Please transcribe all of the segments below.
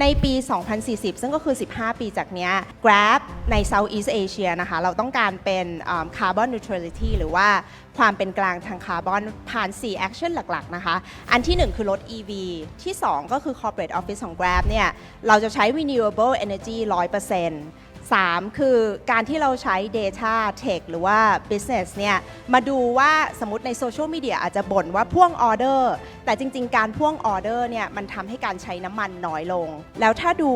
ในปี 2040 ซึ่งก็คือ 15 ปีจากเนี้ย Grab ใน Southeast Asia นะคะ เราต้องการเป็นอ่า carbon neutrality หรือว่าความเป็นกลางทางคาร์บอนผ่าน 4 action หลัก ๆ นะคะ อันที่ 1 คือรถ EV ที่ 2 ก็คือ corporate office ของ Grab เนี่ย เราจะใช้ renewable energy 100% 3 คือการที่เราใช้ Data Tech หรือว่า Business เนี่ยมาดูว่าสมมติในโซเชียลมีเดียอาจจะบ่นว่าพ่วงออเดอร์แต่จริง ๆ การพ่วงออเดอร์เนี่ยมันทำให้การใช้น้ำมันน้อยลง แล้วถ้าดู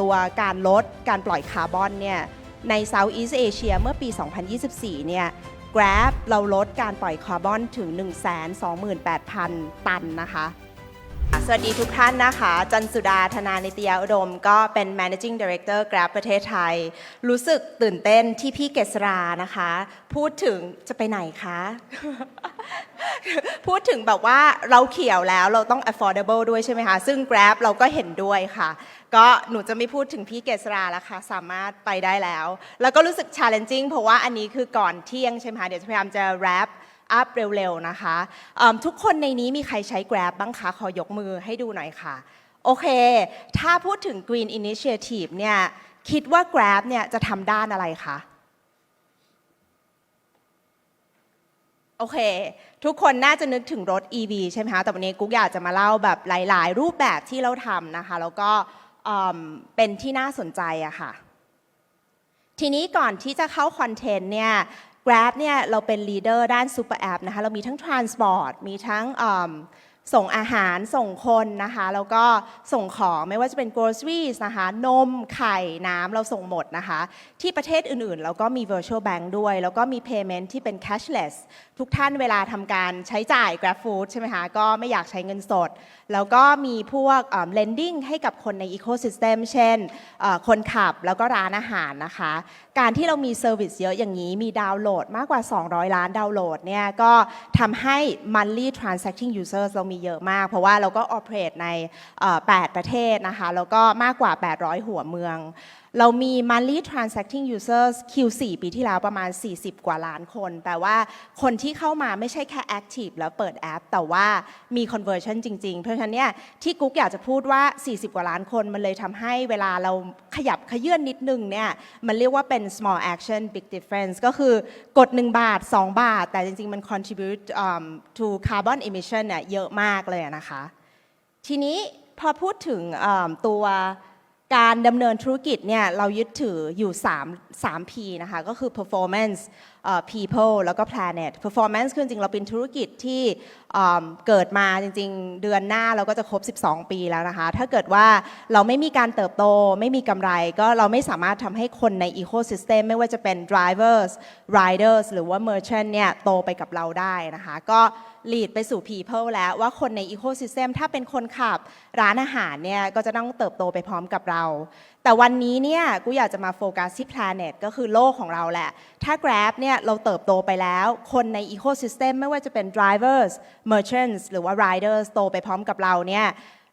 ตัวการลดการปล่อยคาร์บอนเนี่ยใน Southeast Asia เมื่อปี 2024 เนี่ย Grab เราลดการปล่อยคาร์บอนถึง 128,000 ตันนะคะ สวัสดีทุกท่านนะคะ จันสุดาธนานิตยาอุดม ก็เป็น managing director Grab ประเทศไทย รู้สึกตื่นเต้นที่พี่เกษรานะคะ พูดถึงจะไปไหนคะ พูดถึงแบบว่าเราเขียวแล้วเราต้อง affordable ด้วยใช่ไหมคะ ซึ่ง Grab เราก็เห็นด้วยค่ะ ก็หนูจะไม่พูดถึงพี่เกษราแล้วค่ะ สามารถไปได้แล้ว แล้วก็รู้สึก challenging เพราะว่าอันนี้คือก่อนเที่ยงใช่ไหมคะ เดี๋ยวจะพยายามจะ wrap อัพเร็วๆนะคะ ทุกคนในนี้มีใครใช้ Grab บ้างคะขอยกมือให้ดูหน่อยค่ะ โอเค ถ้าพูดถึง Green Initiative เนี่ยคิดว่า Grab เนี่ยจะทำด้านอะไรคะโอเค ทุกคนน่าจะนึกถึงรถ EV ใช่ไหมคะแต่วันนี้กุ๊กอยากจะมาเล่าแบบหลาย ๆ รูปแบบที่เราทำนะคะ แล้วก็เอิ่มเป็นที่น่าสนใจอะค่ะ ทีนี้ก่อนที่จะเข้าคอนเทนต์เนี่ย Grab เนี่ยเราเป็นลีดเดอร์ด้านซูเปอร์แอปนะคะเรามีทั้ง Transport มีทั้งส่งอาหารส่งคนนะคะแล้วก็ส่งของไม่ว่าจะเป็น groceries นะคะนมไข่น้ำเราส่งหมดนะคะ ที่ประเทศอื่นๆ เราก็มี virtual bank ด้วย แล้วก็มี payment ที่เป็น cashless ทุกท่านเวลาทำการใช้จ่าย Grab Food ใช่ไหมคะ ก็ไม่อยากใช้เงินสด แล้วก็มีพวก lending ให้กับคนใน ecosystem เช่นคนขับแล้วก็ร้านอาหารนะคะการที่เรามีเซอร์วิสเยอะอย่างนี้มีดาวน์โหลดมากกว่า 200 ล้านดาวน์โหลดเนี่ยก็ทำให้ monthly transacting users เรามีเยอะมาก เพราะว่าเราก็ operate ใน 8 ประเทศนะคะ แล้วก็มากกว่า 800 หัวเมือง เรามี monthly transacting users Q4 ปีที่แล้วประมาณ 40 กว่าล้านคน แปลว่าคนที่เข้ามาไม่ใช่แค่ active แล้วเปิดแอป แต่ว่ามี conversion จริง ๆ เพราะฉะนั้นเนี่ยที่กุ๊กอยากจะพูดว่า 40 กว่าล้านคนมันเลยทำให้เวลาเราขยับขยื่นนิดนึงเนี่ยมันเรียกว่าเป็น small action big difference ก็คือกด 1 บาท 2 บาท แต่จริง ๆ มัน contribute um, to carbon emission เนี่ยเยอะมากเลยนะคะ ทีนี้พอพูดถึงตัว การดำเนินธุรกิจเนี่ยเรายึดถืออยู่ 3 3 P นะคะ ก็คือ performance people แล้วก็ planet performance คือจริงเราเป็นธุรกิจที่เอิ่มเกิดมาจริง ๆ เดือนหน้าเราก็จะครบ 12 ปีแล้วนะคะ ถ้าเกิดว่าเราไม่มีการเติบโต ไม่มีกำไร ก็เราไม่สามารถทำให้คนใน ecosystem ไม่ว่าจะเป็น drivers riders หรือว่า merchant เนี่ยโตไปกับเราได้นะคะ ก็ lead ไปสู่ people แล้วว่าคนใน ecosystem ถ้าเป็นคนขับร้านอาหารเนี่ยก็จะต้องเติบโตไปพร้อมกับเรา แต่วันนี้เนี่ยกูอยากจะมาโฟกัสที่ planet ก็คือโลกของเราแหละ ถ้า Grab เนี่ยเราเติบโตไปแล้ว คนใน ecosystem ไม่ว่าจะเป็น drivers merchants หรือว่า riders โตไปพร้อมกับเราเนี่ย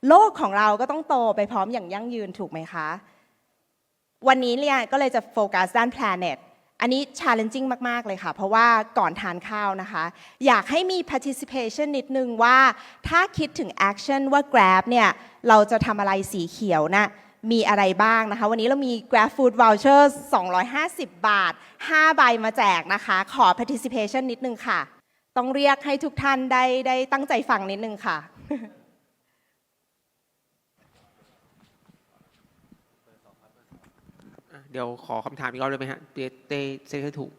โลกของเราก็ต้องโตไปพร้อมอย่างยั่งยืนถูกไหมคะ วันนี้เนี่ยก็เลยจะโฟกัสด้าน planet อันนี้ challenging มาก ๆ เลยค่ะ เพราะว่าก่อนทานข้าวนะคะ อยากให้มี participation นิดนึงว่า ถ้าคิดถึง action ว่า Grab เนี่ย เราจะทำอะไรสีเขียวนะมีอะไรบ้างนะคะ วันนี้เรามี Grab Food Voucher 250 บาท 5 ใบมาแจกนะคะ ขอ participation นิดนึงค่ะ ต้องเรียกให้ทุกท่านได้ได้ตั้งใจฟังนิดนึงค่ะ อะ เดี๋ยวขอคำถามอีกรอบได้ไหมฮะเต้เต้เซ็นให้ถูก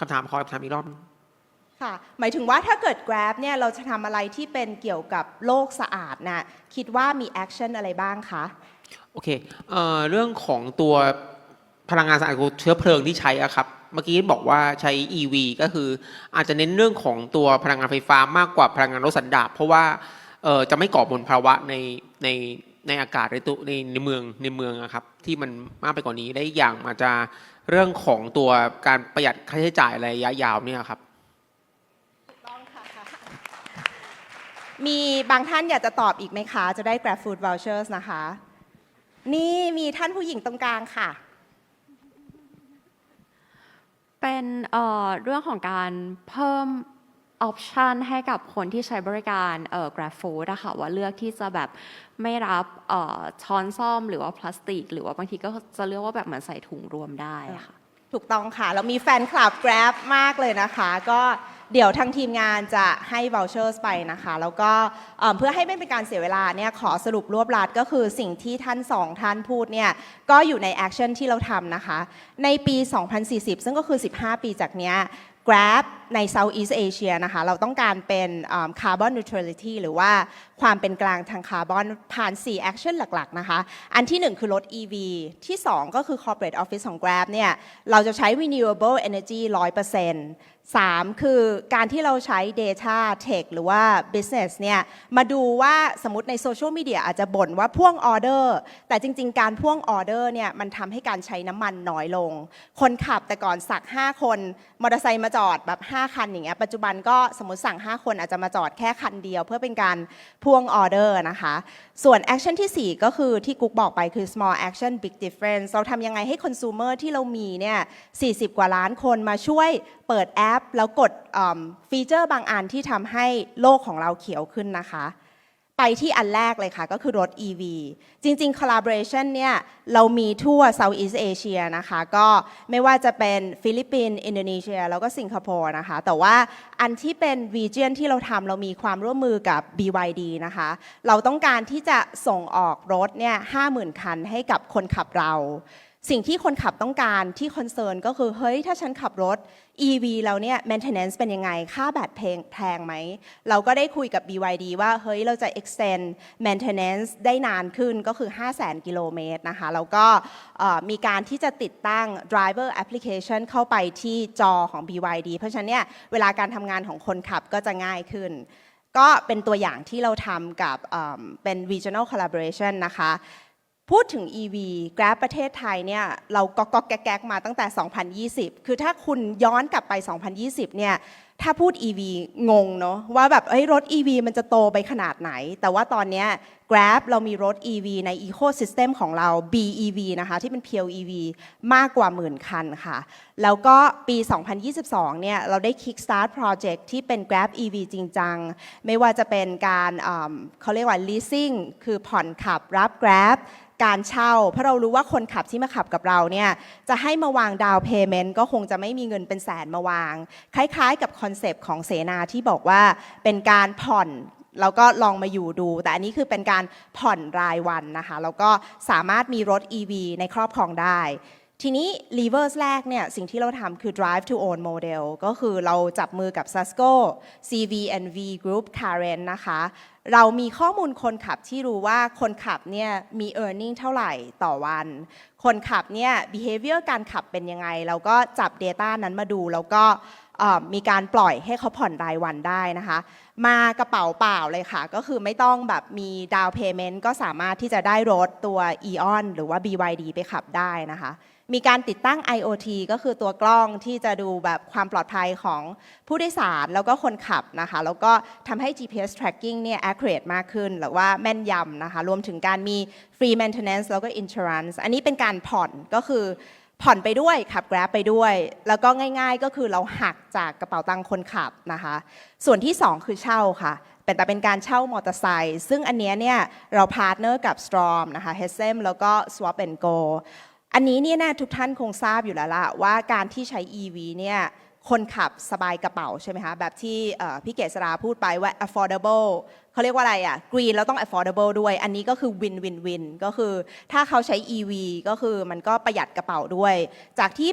คำถามขอคำถามอีกรอบค่ะหมายถึงว่าถ้าเกิด Grab เนี่ยเราจะทำอะไรที่เป็นเกี่ยวกับโลกสะอาดนะคิดว่ามีแอคชั่นอะไรบ้างคะ โอเคเอ่อเรื่องของตัวพลังงานสะอาดของเชื้อเพลิงที่ใช้อะครับ เมื่อกี้บอกว่าใช้ EV ก็คืออาจจะเน้นเรื่องของตัวพลังงานไฟฟ้ามากกว่าพลังงานรถสันดาปเพราะว่าเอ่อจะไม่ก่อมลภาวะในใน ในอากาศในตัวในในเมืองในเมืองอะครับ ที่มันมากไปกว่านี้ได้อีกอย่างอาจจะเรื่องของตัวการประหยัดค่าใช้จ่ายระยะยาวเนี่ยครับต้องค่ะ มีบางท่านอยากจะตอบอีกไหมคะ จะได้ Grab Food Vouchers นะคะ นี่มีท่านผู้หญิงตรงกลางค่ะ เป็นเอ่อเรื่องของการเพิ่ม ออปชันให้กับคนที่ใช้บริการเอ่อ Grab Food อะค่ะว่าเลือกที่จะแบบไม่รับเอ่อช้อนซ่อมหรือว่าพลาสติก หรือว่าบางทีก็จะเลือกว่าแบบเหมือนใส่ถุงรวมได้ค่ะ ถูกต้องค่ะ เรามีแฟนคลับ Grab มากเลยนะคะ ก็เดี๋ยวทางทีมงานจะให้ vouchers ไปนะคะ แล้วก็เอ่อเพื่อให้ไม่เป็นการเสียเวลาเนี่ยขอสรุปรวบรัดก็คือสิ่งที่ท่านสองท่านพูดเนี่ยก็อยู่ในแอคชั่นที่เราทำนะคะ ในปี 2040 ซึ่งก็คือ 15 ปีจากเนี้ย Grab ใน Southeast Asia นะคะเราต้องการเป็น carbon neutrality หรือว่าความเป็นกลางทางคาร์บอนผ่าน 4 action หลัก ๆ นะคะ อันที่ 1 คือรถ EV ที่ 2 ก็คือ corporate office ของ Grab เนี่ยเราจะใช้ renewable energy 100% 3 คือการที่เราใช้ data tech หรือว่า business เนี่ยมาดูว่าสมมติในโซเชียลมีเดียอาจจะบ่นว่าพ่วงออเดอร์แต่จริง ๆ การพ่วงออเดอร์เนี่ยมันทำให้การใช้น้ำมันน้อยลง คนขับแต่ก่อนสัก 5 คน มอเตอร์ไซค์มาจอดแบบ5 5 คันอย่างเงี้ยปัจจุบันก็สมมติสั่ง 5 คนอาจจะมาจอดแค่คันเดียว เพื่อเป็นการพ่วงออเดอร์นะคะ ส่วนแอคชั่นที่ 4 ก็คือที่กุ๊กบอกไปคือ small action big difference เราทำยังไงให้คอน sumer ที่เรามีเนี่ย 40 กว่าล้านคนมาช่วยเปิดแอป แล้วกดฟีเจอร์บางอันที่ทำให้โลกของเราเขียวขึ้นนะคะ ไปที่อันแรกเลยค่ะ ก็คือรถ EV จริง ๆ collaboration เนี่ยเรามีทั่ว Southeast Asia นะคะ ก็ไม่ว่าจะเป็นฟิลิปปินส์อินโดนีเซีย แล้วก็สิงคโปร์นะคะ แต่ว่าอันที่เป็น region ที่เราทำเรามีความร่วมมือกับ BYD นะคะ เราต้องการที่จะส่งออกรถเนี่ย50,000คันให้กับคนขับเรา สิ่งที่คนขับต้องการที่คอนเซิร์นก็คือเฮ้ยถ้าฉันขับรถ EV แล้วเนี่ย maintenance เป็นยังไง ค่าแบตเพงแพงไหม เราก็ได้คุยกับ BYD ว่าเฮ้ยเราจะ extend maintenance ได้นานขึ้นก็คือ 500,000 กิโลเมตรนะคะ แล้วก็มีการที่จะติดตั้ง driver application เข้าไปที่จอของ BYD เพราะฉะนั้นเนี่ยเวลาการทำงานของคนขับก็จะง่ายขึ้นก็เป็นตัวอย่างที่เราทำกับเป็น regional collaboration นะคะ พูดถึง EV Grab ประเทศไทยเนี่ยเราก็ก็แก๊กมาตั้งแต่ 2020 คือถ้าคุณย้อนกลับไป 2020 เนี่ยถ้าพูด EV งงเนาะว่าแบบเอ้ยรถ EV มันจะโตไปขนาดไหน แต่ว่าตอนเนี้ย Grab เรามีรถ EV ใน Ecosystem ของเรา BEV นะคะที่เป็น Pure EV มากกว่าหมื่นคันค่ะ แล้วก็ปี 2022 เนี่ยเราได้ Kickstart Project ที่เป็น Grab EV จริงจัง ไม่ว่าจะเป็นการเอิ่มเขาเรียกว่า leasing คือผ่อนขับรับ Grab การเช่า เพราะเรารู้ว่าคนขับที่มาขับกับเราเนี่ยจะให้มาวางดาวเพย์เมนต์ก็คงจะไม่มีเงินเป็นแสนมาวาง คล้ายๆ กับคอนเซปต์ของเสนาที่บอกว่าเป็นการผ่อนแล้วก็ลองมาอยู่ดู แต่อันนี้คือเป็นการผ่อนรายวันนะคะ แล้วก็สามารถมีรถ EV ในครอบครองได้ ทีนี้ levers แรกเนี่ยสิ่งที่เราทำคือ drive to own model ก็คือเราจับมือกับ Sasco CVNV Group Current นะคะ เรามีข้อมูลคนขับที่รู้ว่าคนขับเนี่ยมี earning เท่าไหร่ต่อวัน คนขับเนี่ย behavior การขับเป็นยังไง เราก็จับ data นั้นมาดู แล้วก็มีการปล่อยให้เขาผ่อนรายวันได้นะคะ มากระเป๋าเปล่าเลยค่ะ ก็คือไม่ต้องแบบมีดาวเพย์เมนต์ก็สามารถที่จะได้รถตัว e-on หรือว่า BYD ไปขับได้นะคะ มีการติดตั้ง IoT ก็คือตัวกล้องที่จะดูแบบความปลอดภัยของผู้โดยสารแล้วก็คนขับนะคะ แล้วก็ทำให้ GPS tracking เนี่ย accurate มากขึ้น หรือว่าแม่นยำนะคะ รวมถึงการมี free maintenance แล้วก็ insurance อันนี้เป็นการผ่อนก็คือผ่อนไปด้วยขับ Grab ไปด้วย แล้วก็ง่าย ๆ ก็คือเราหักจากกระเป๋าตังค์คนขับนะคะ ส่วนที่ 2 คือเช่าค่ะเป็นแต่เป็นการเช่ามอเตอร์ไซค์ซึ่งอันเนี้ยเนี่ยเราพาร์ทเนอร์กับ Storm นะคะ h e s e m แล้วก็ Swap and Go อันนี้เนี่ยนะทุกท่านคงทราบอยู่แล้วล่ะว่าการที่ใช้ EV เนี่ยคนขับสบายกระเป๋าใช่ไหมคะแบบที่พี่เกษราพูดไปว่า affordable เขาเรียกว่าอะไรอะ green แล้วต้อง affordable ด้วย อันนี้ก็คือ win win win ก็คือถ้าเขาใช้ EV ก็คือมันก็ประหยัดกระเป๋าด้วย จากที่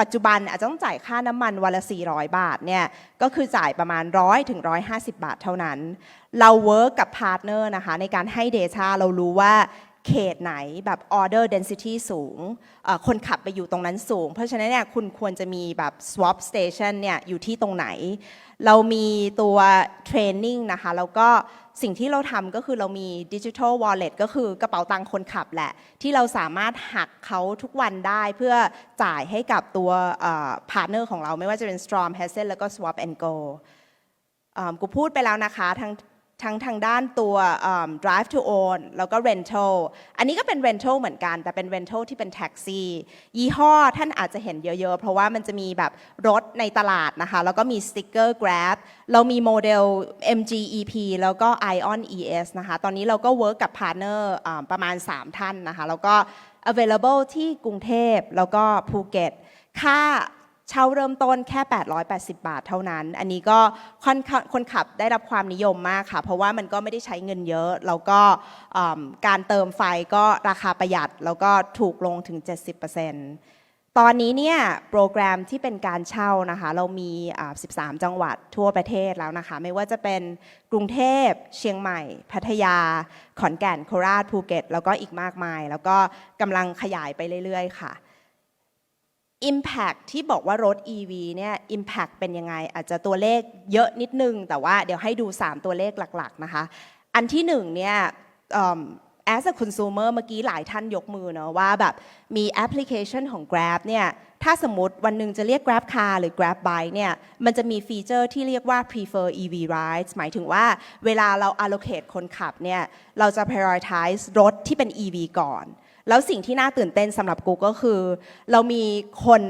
ปัจจุบันอาจจะต้องจ่ายค่าน้ำมันวันละ 400 บาทเนี่ยก็คือจ่ายประมาณ 100ถึง150 บาทเท่านั้น เราเวิร์กกับพาร์ทเนอร์นะคะในการให้ Data เรารู้ว่า เขตไหนแบบ order density สูง คนขับไปอยู่ตรงนั้นสูง เพราะฉะนั้นเนี่ยคุณควรจะมีแบบ swap station เนี่ยอยู่ที่ตรงไหน เรามีตัว training นะคะ แล้วก็สิ่งที่เราทำก็คือเรามี digital wallet ก็คือกระเป๋าตังค์คนขับแหละ ที่เราสามารถหักเขาทุกวันได้เพื่อจ่ายให้กับตัวพาร์ทเนอร์ของเราไม่ว่าจะเป็น Storm Hassel แล้วก็ Swap and Go กูพูดไปแล้วนะคะทั้ง ทั้งทางด้านตัว drive to own แล้วก็ rental อันนี้ก็เป็น rental เหมือนกัน แต่เป็น rental ที่เป็นแท็กซี่ยี่ห้อท่านอาจจะเห็นเยอะ ๆ เพราะว่ามันจะมีแบบรถในตลาดนะคะ แล้วก็มีสติกเกอร์ Grab เรามีโมเดล MG EP แล้วก็ Ion ES นะคะ ตอนนี้เราก็ work กับ partner ประมาณ 3 ท่านนะคะ แล้วก็ available ที่กรุงเทพแล้วก็ภูเก็ต ค่า เช่าเริ่มต้นแค่ 880 บาทเท่านั้น อันนี้ก็คนคนขับได้รับความนิยมมากค่ะ เพราะว่ามันก็ไม่ได้ใช้เงินเยอะ แล้วก็การเติมไฟก็ราคาประหยัด แล้วก็ถูกลงถึง 70%ตอนนี้เนี่ยโปรแกรมที่เป็นการเช่านะคะ เรามี 13 จังหวัดทั่วประเทศแล้วนะคะ ไม่ว่าจะเป็นกรุงเทพ เชียงใหม่ พัทยา ขอนแก่น โคราช ภูเก็ต แล้วก็อีกมากมาย แล้วก็กำลังขยายไปเรื่อย ๆ ค่ะ Impact ที่บอกว่ารถ EV เนี่ย Impact เป็นยังไง อาจจะตัวเลขเยอะนิดนึง แต่ว่าเดี๋ยวให้ดู 3 ตัวเลขหลักๆนะคะ อันที่หนึ่งเนี่ย as a consumer เมื่อกี้หลายท่านยกมือเนอะว่าแบบมีแอปพลิเคชันของ Grab เนี่ยถ้าสมมติวันหนึ่งจะเรียก Grab Car หรือ Grab Bike เนี่ยมันจะมีฟีเจอร์ที่เรียกว่า prefer EV rides หมายถึงว่าเวลาเรา allocate คนขับเนี่ยเราจะ prioritize รถที่เป็น EV ก่อน แล้วสิ่งที่น่าตื่นเต้นสำหรับกูก็คือ เรามีคน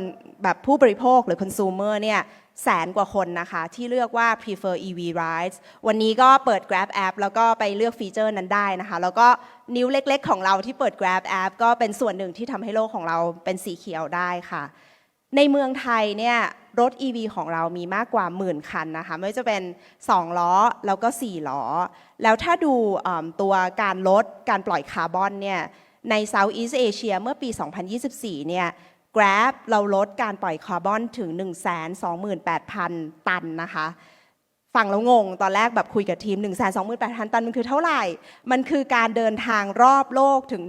แบบผู้บริโภคหรือ consumer เนี่ยแสนกว่าคนนะคะ ที่เลือกว่า prefer EV rides วันนี้ก็เปิด Grab app แล้วก็ไปเลือกฟีเจอร์นั้นได้นะคะ แล้วก็นิ้วเล็กๆ ของเราที่เปิด Grab app ก็เป็นส่วนหนึ่งที่ทำให้โลกของเราเป็นสีเขียวได้ค่ะ ในเมืองไทยเนี่ยรถ EV ของเรามีมากกว่าหมื่นคันนะคะ ไม่ว่าจะเป็น 2 ล้อ แล้วก็ 4 ล้อ แล้วถ้าดูตัวการลดการปล่อยคาร์บอนเนี่ย ใน Southeast Asia เมื่อปี 2024 เนี่ย Grab เราลดการปล่อยคาร์บอนถึง 128,000 ตันนะคะฟังแล้วงง ตอนแรกแบบคุยกับทีม 1 2 8 0 0 0 ตันมันคือเท่าไหร่ มันคือการเดินทางรอบโลกถึง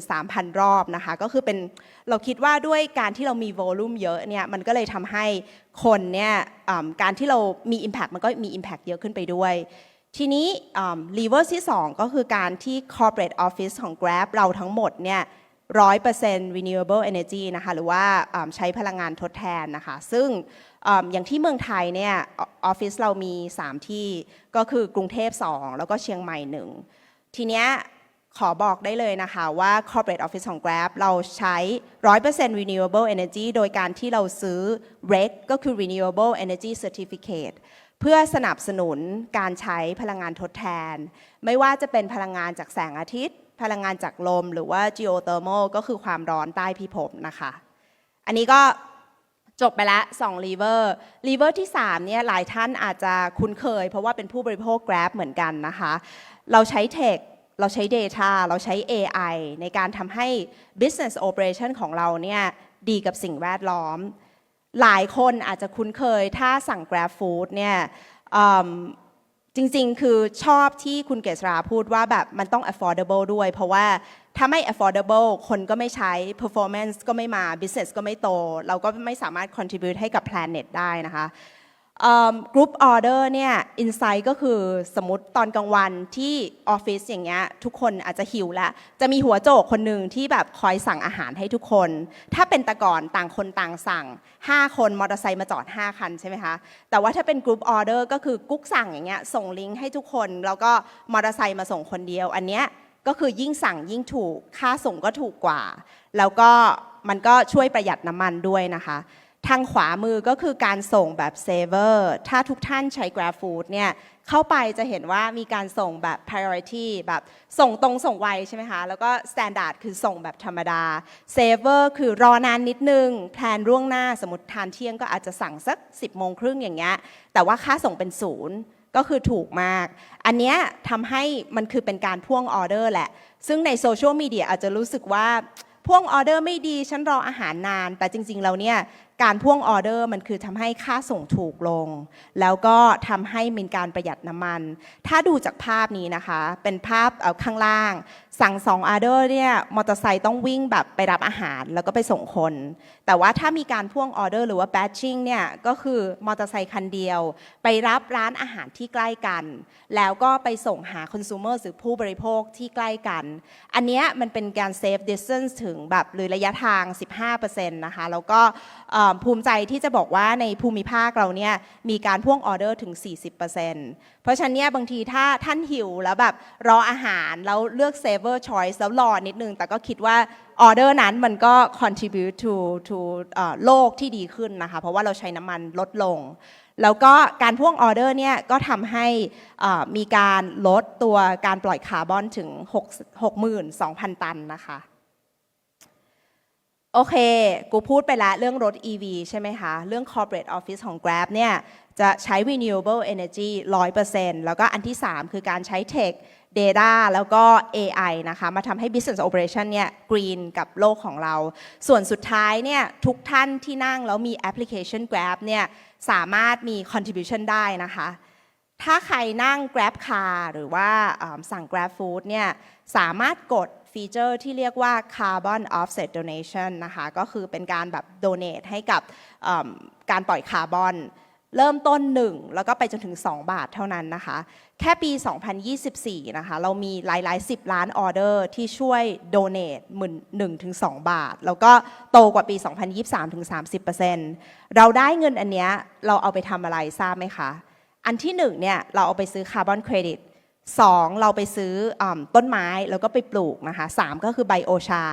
13,000 รอบนะคะ ก็คือเป็นเราคิดว่าด้วยการที่เรามีโวลูมเยอะเนี่ย มันก็เลยทำให้คนเนี่ยการที่เรามี Impact มันก็มี Impact เยอะขึ้นไปด้วย ทีนี้ลีเวอร์ที่ 2 ก็คือการที่ corporate office ของ Grab เราทั้งหมดเนี่ย100% renewable energy นะคะหรือว่าใช้พลังงานทดแทนนะคะ ซึ่งอ่าอย่างที่เมืองไทยเนี่ยออฟฟิศเรามี 3 ที่ก็คือกรุงเทพ 2 แล้วก็เชียงใหม่ 1 ทีเนี้ยขอบอกได้เลยนะคะว่า corporate office ของ Grab เราใช้ 100% renewable energy โดยการที่เราซื้อ REC ก็คือ renewable energy certificate เพื่อสนับสนุนการใช้พลังงานทดแทน ไม่ว่าจะเป็นพลังงานจากแสงอาทิตย์ พลังงานจากลม หรือว่า geothermal ก็คือความร้อนใต้พิภพนะคะ อันนี้ก็จบไปแล้ว2 lever lever ที่3เนี่ยหลายท่านอาจจะคุ้นเคย เพราะว่าเป็นผู้บริโภค Grab เหมือนกันนะคะ เราใช้ Tech เราใช้ Data เราใช้ AI ในการทำให้ business operation ของเราเนี่ยดีกับสิ่งแวดล้อม หลายคนอาจจะคุ้นเคยถ้าสั่ง Grab Food เนี่ยจริงๆ คือชอบที่คุณเกษราพูดว่าแบบมันต้อง affordable ด้วย เพราะว่าถ้าไม่ affordable คนก็ไม่ใช้ performance ก็ไม่มา business ก็ไม่โต เราก็ไม่สามารถ contribute ให้กับ planet ได้นะคะ กรุ๊ปออเดอร์เนี่ย insight ก็คือสมมติตอนกลางวันที่ออฟฟิศอย่างเงี้ยทุกคนอาจจะหิวแล้ว จะมีหัวโจกคนหนึ่งที่แบบคอยสั่งอาหารให้ทุกคน ถ้าเป็นต่ก่อนต่างคนต่างสั่ง 5 คนมอเตอร์ไซค์มาจอด 5 คันใช่ไหมคะ แต่ว่าถ้าเป็นกรุ๊ปออเดอร์ก็คือกุ๊กสั่งอย่างเงี้ยส่งลิงก์ให้ทุกคน แล้วก็มอเตอร์ไซค์มาส่งคนเดียว อันเนี้ยก็คือยิ่งสั่งยิ่งถูกค่าส่งก็ถูกกว่า แล้วก็มันก็ช่วยประหยัดน้ำมันด้วยนะคะ ทางขวามือก็คือการส่งแบบเซเวอร์ถ้าทุกท่านใช้ Grab Food เนี่ยเข้าไปจะเห็นว่ามีการส่งแบบ priority แบบส่งตรงส่งไวใช่ไหมคะ แล้วก็ standard คือส่งแบบธรรมดา saver คือรอนานนิดนึงแพลนล่วงหน้าสมมติทานเที่ยงก็อาจจะสั่งสัก 10โมงครึ่งอย่างเงี้ย แต่ว่าค่าส่งเป็นศูนย์ก็คือถูกมาก อันเนี้ยทำให้มันคือเป็นการพ่วงออเดอร์แหละ ซึ่งในโซเชียลมีเดียอาจจะรู้สึกว่าพ่วงออเดอร์ไม่ดี ฉันรออาหารนาน แต่จริงๆแล้วเนี่ยการพ่วงออเดอร์มันคือทำให้ค่าส่งถูกลง แล้วก็ทำให้มีการประหยัดน้ำมัน ถ้าดูจากภาพนี้นะคะ เป็นภาพข้างล่าง สั่ง2ออเดอร์เนี่ยมอเตอร์ไซค์ต้องวิ่งแบบไปรับอาหารแล้วก็ไปส่งคน แต่ว่าถ้ามีการพ่วงออเดอร์หรือว่า batching เนี่ยก็คือมอเตอร์ไซค์คันเดียว ไปรับร้านอาหารที่ใกล้กัน แล้วก็ไปส่งหา consumer หรือผู้บริโภคที่ใกล้กัน อันเนี้ยมันเป็นการ save distance ถึงแบบหรือระยะทาง 15%นะคะแล้วก็เภูมิใจที่จะบอกว่าในภูมิภาคเราเนี่ยมีการพ่วงออเดอร์ถึง 40%เพราะฉะนั้นเนี่ยบางทีถ้าท่านหิวแล้วแบบรออาหาร แล้วเลือก saver choice แล้วรอนิดนึง แต่ก็คิดว่าออเดอร์นั้นมันก็ contribute to to โลกที่ดีขึ้นนะคะ เพราะว่าเราใช้น้ำมันลดลง แล้วก็การพ่วงออเดอร์เนี่ยก็ทำให้มีการลดตัวการปล่อยคาร์บอนถึง6 62,000 ตันนะคะ โอเค กูพูดไปแล้วเรื่องรถ EV ใช่ไหมคะ เรื่อง corporate office ของ Grab เนี่ย จะใช้ renewable energy 100%แล้วก็อันที่ 3 คือการใช้ tech data แล้วก็ AI นะคะมาทำให้ business operation เนี่ย green กับโลกของเรา ส่วนสุดท้ายเนี่ย ทุกท่านที่นั่งแล้วมีแอปพลิเคชัน Grab เนี่ย สามารถมี contribution ได้นะคะ ถ้าใครนั่ง Grab Car หรือว่าอ่าสั่ง Grab Food เนี่ย สามารถกด ฟีเจอร์ที่เรียกว่า Carbon Offset Donation นะคะก็คือเป็นการแบบ donate ให้กับการปล่อยคาร์บอนเริ่มต้น 1 แล้วก็ไปจนถึง 2 บาทเท่านั้นนะคะ แค่ปี 2024 นะคะ เรามีหลาย ๆ 10 ล้านออเดอร์ที่ช่วย donate หมื่นหนึ่งถึง2บาท แล้วก็โตกว่าปี 2023 ถึง 30%เราได้เงินอันเนี้ยเราเอาไปทำอะไรทราบไหมคะ อันที่หนึ่งเนี่ยเราเอาไปซื้อคาร์บอนเครดิต สองเราไปซื้ออต้นไม้แล้วก็ไปปลูกนะคะสามก็คือไบโอชา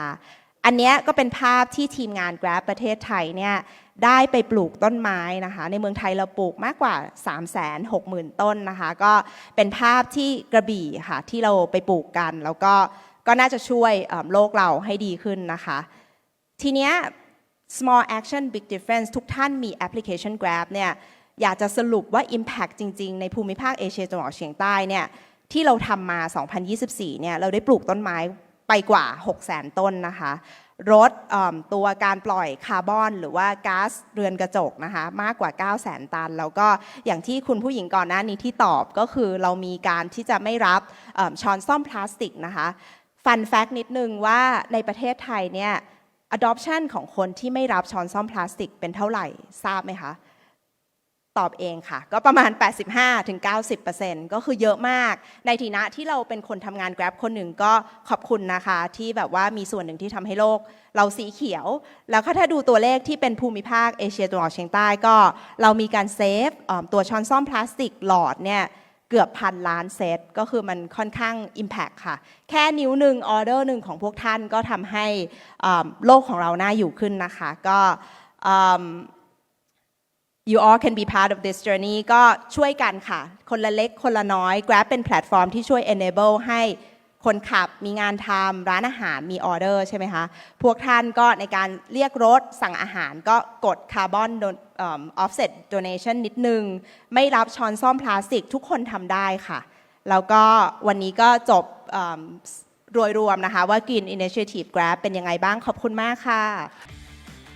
อันนี้ก็เป็นภาพที่ทีมงาน Grab ประเทศไทยเนี่ยได้ไปปลูกต้นไม้นะคะในเมืองไทยเราปลูกมากกว่า 3 6 0 0 0 0 ต้นนะคะ ก็เป็นภาพที่กระบี่ค่ะที่เราไปปลูกกัน แล้วก็ก็น่าจะช่วยโลกเราให้ดีขึ้นนะคะ ทีเนี้ย small action big difference ทุกท่านมีแอปพลิเคชัน Grab เนี่ยอยากจะสรุปว่า Impact จริง ๆ ในภูมิภาคเอเชียตะวันออกเฉียงใต้เนี่ย ที่เราทำมา 2024 เนี่ย เราได้ปลูกต้นไม้ไปกว่า600,000 ต้นนะคะลดตัวการปล่อยคาร์บอน หรือว่าก๊าซเรือนกระจกนะคะมากกว่า 900,000 ตัน แล้วก็อย่างที่คุณผู้หญิงก่อนหน้านี้ที่ตอบก็คือเรามีการที่จะไม่รับช้อนซ่อมพลาสติกนะคะฟันแฟกนิดนึงว่าในประเทศไทยเนี่ย adoption ของคนที่ไม่รับช้อนซ่อมพลาสติกเป็นเท่าไหร่ทราบไหมคะ ตอบเองค่ะ ก็ประมาณ 85-90%ก็คือเยอะมาก ในทีนะที่เราเป็นคนทำงาน Grab คนหนึ่งก็ขอบคุณนะคะ ที่แบบว่ามีส่วนหนึ่งที่ทำให้โลก เราสีเขียว แล้วก็ถ้าดูตัวเลขที่เป็นภูมิภาคเอเชียตะวันออกเฉียงใต้ก็เรามีการเซฟตัวช้อนซ่อมพลาสติกหลอดเนี่ยเกือบพันล้านเซต ก็คือมันค่อนข้าง Impact ค่ะ แค่นิ้วหนึ่งออเดอร์หนึ่งของพวกท่านก็ทำให้โลกของเราน่าอยู่ขึ้นนะคะ ก็ you all can be part of this journey ก็ช่วยกันค่ะ คนละเล็กคนละน้อย Grab เป็นแพลตฟอร์มที่ช่วย enable ให้คนขับมีงานทำร้านอาหารมีออเดอร์ใช่ไหมคะ พวกท่านก็ในการเรียกรถสั่งอาหารก็กดคาร์บอน offset donation นิดนึง ไม่รับช้อนซ่อมพลาสติกทุกคนทำได้ค่ะ แล้วก็วันนี้ก็จบโดยรวมนะคะว่า Green Initiative Grab เป็นยังไงบ้างขอบคุณมากค่ะ